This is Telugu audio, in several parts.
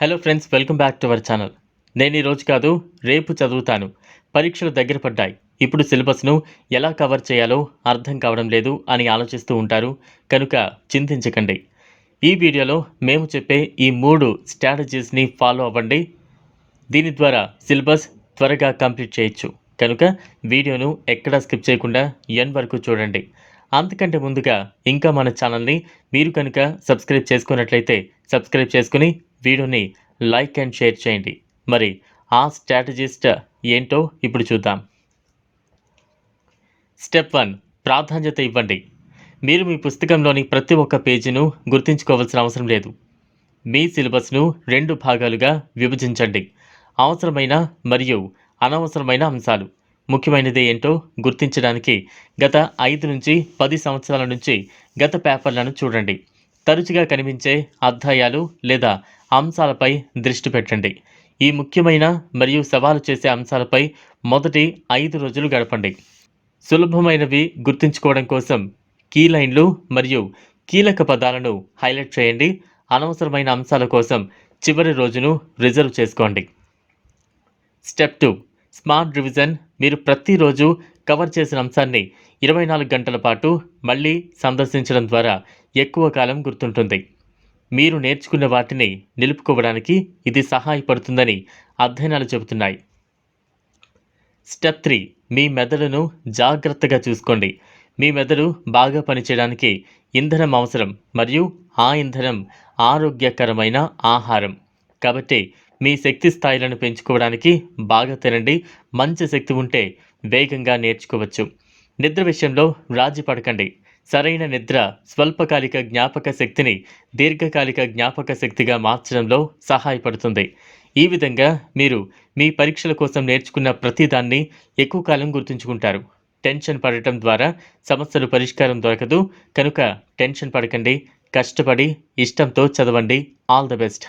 Hello friends welcome back to our channel నేను ఈరోజు రోజు కాదు రేపు చదువుతాను. పరీక్షలు దగ్గర పడ్డాయి. ఇప్పుడు సిలబస్ను ఎలా కవర్ చేయాలో అర్థం కావడం లేదు అని ఆలోచిస్తూ ఉంటారు. కనుక చింతించకండి. ఈ వీడియోలో మేము చెప్పే ఈ మూడు స్ట్రాటజీస్ని ఫాలో అవ్వండి. దీని ద్వారా సిలబస్ త్వరగా కంప్లీట్ చేయొచ్చు. కనుక వీడియోను ఎక్కడా స్కిప్ చేయకుండా ఎన్ వరకు చూడండి. అంతకంటే ముందుగా ఇంకా మన ఛానల్ని మీరు కనుక సబ్స్క్రైబ్ చేసుకున్నట్లయితే సబ్స్క్రైబ్ చేసుకుని వీడియోని లైక్ అండ్ షేర్ చేయండి. మరి ఆ స్ట్రాటజిస్ట్ ఏంటో ఇప్పుడు చూద్దాం. స్టెప్ వన్ ప్రాధాన్యత ఇవ్వండి. మీరు మీ పుస్తకంలోని ప్రతి ఒక్క పేజీను గుర్తుంచుకోవాల్సిన అవసరం లేదు. మీ సిలబస్ను రెండు భాగాలుగా విభజించండి. అవసరమైన మరియు అనవసరమైన అంశాలు. ముఖ్యమైనది ఏంటో గుర్తించడానికి గత ఐదు నుంచి పది సంవత్సరాల నుంచి గత పేపర్లను చూడండి. తరచుగా కనిపించే అధ్యాయాలు లేదా అంశాలపై దృష్టి పెట్టండి. ఈ ముఖ్యమైన మరియు సవాలు చేసే అంశాలపై మొదటి ఐదు రోజులు గడపండి. సులభమైనవి గుర్తుంచుకోవడం కోసం కీ లైన్లు మరియు కీలక పదాలను హైలైట్ చేయండి. అనవసరమైన అంశాల కోసం చివరి రోజును రిజర్వ్ చేసుకోండి. Step two. స్మార్ట్ రివిజన్ మీరు ప్రతిరోజు కవర్ చేసిన అంశాన్ని ఇరవై నాలుగు గంటల పాటు మళ్ళీ సందర్శించడం ద్వారా ఎక్కువ కాలం గుర్తుంటుంది. మీరు నేర్చుకున్న వాటిని నిలుపుకోవడానికి ఇది సహాయపడుతుందని అధ్యయనాలు చెబుతున్నాయి. స్టెప్ త్రీ మీ మెదడును జాగ్రత్తగా చూసుకోండి. మీ మెదడు బాగా పనిచేయడానికి ఇంధనం అవసరం మరియు ఆ ఇంధనం ఆరోగ్యకరమైన ఆహారం. కాబట్టి మీ శక్తి స్థాయిలను పెంచుకోవడానికి బాగా తినండి. మంచి శక్తి ఉంటే వేగంగా నేర్చుకోవచ్చు. నిద్ర విషయంలో రాజీ పడకండి. సరైన నిద్ర స్వల్పకాలిక జ్ఞాపక శక్తిని దీర్ఘకాలిక జ్ఞాపక శక్తిగా మార్చడంలో సహాయపడుతుంది. ఈ విధంగా మీరు మీ పరీక్షల కోసం నేర్చుకున్న ప్రతిదాన్ని ఎక్కువ కాలం గుర్తుంచుకుంటారు. టెన్షన్ పడటం ద్వారా సమస్యలు పరిష్కారం దొరకదు. కనుక టెన్షన్ పడకండి. కష్టపడి ఇష్టంతో చదవండి. All the best.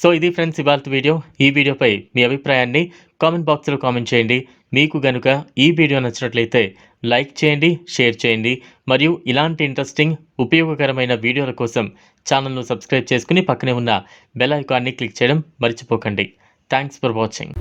సో ఇది ఫ్రెండ్స్ ఇవాళ వీడియో. ఈ వీడియోపై మీ అభిప్రాయాన్ని కామెంట్ బాక్స్లో కామెంట్ చేయండి. మీకు గనుక ఈ వీడియో నచ్చినట్లయితే లైక్ చేయండి షేర్ చేయండి. మరియు ఇలాంటి ఇంట్రెస్టింగ్ ఉపయోగకరమైన వీడియోల కోసం ఛానల్ను సబ్స్క్రైబ్ చేసుకుని పక్కనే ఉన్న బెల్ ఐకాన్ని క్లిక్ చేయడం మర్చిపోకండి. Thanks for watching.